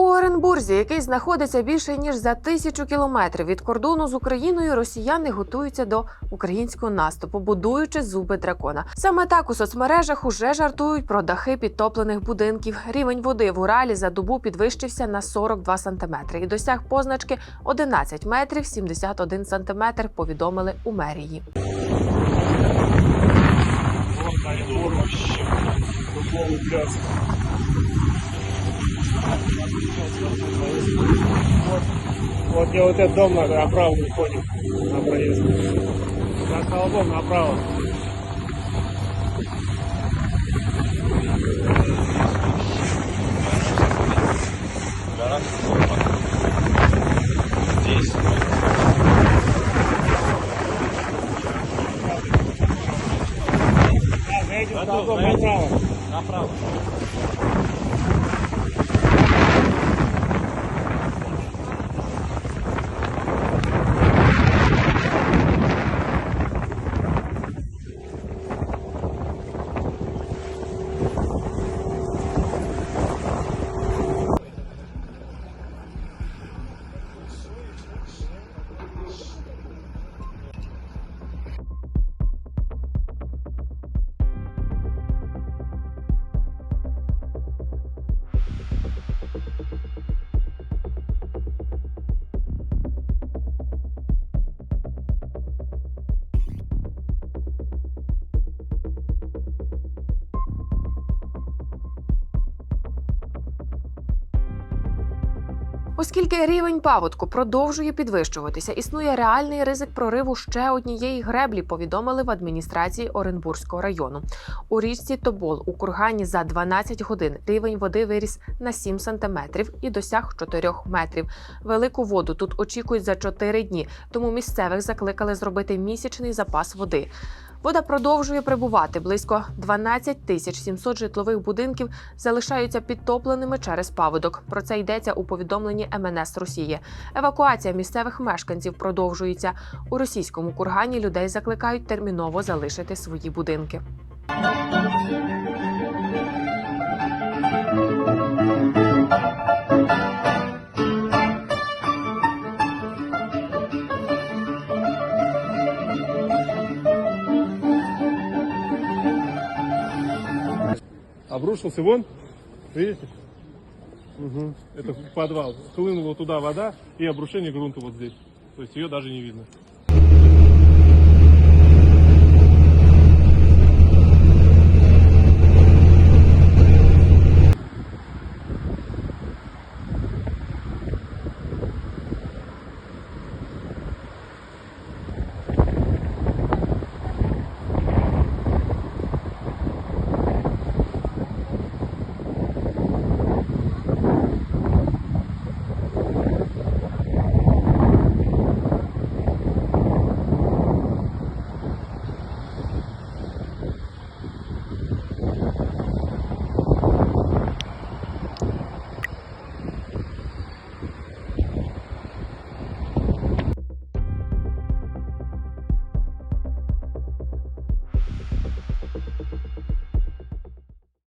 У Оренбурзі, який знаходиться більше ніж за тисячу кілометрів від кордону з Україною, росіяни готуються до українського наступу, будуючи зуби дракона. Саме так у соцмережах уже жартують про дахи підтоплених будинків. Рівень води в Уралі за добу підвищився на 42 сантиметри і досяг позначки 11 метрів 71 сантиметр. Повідомили у мерії. Вот где вот этот дом направо уходим на проезд. За столбом направо. Здесь. Да, за этим столбом направо. Направо. Оскільки рівень паводку продовжує підвищуватися, існує реальний ризик прориву ще однієї греблі. Повідомили в адміністрації Оренбурзького району. У річці Тобол у кургані за 12 годин рівень води виріс на 7 сантиметрів і досяг 4 метрів. Велику воду тут очікують за 4 дні, тому місцевих закликали зробити місячний запас води. Вода продовжує прибувати. Близько 12 тисяч 700 житлових будинків залишаються підтопленими через паводок. Про це йдеться у повідомленні МНС Росії. Евакуація місцевих мешканців продовжується. У російському кургані людей закликають терміново залишити свої будинки. Обрушился вон. Видите? Угу. Это подвал. Хлынула туда вода и обрушение грунта вот здесь. То есть ее даже не видно.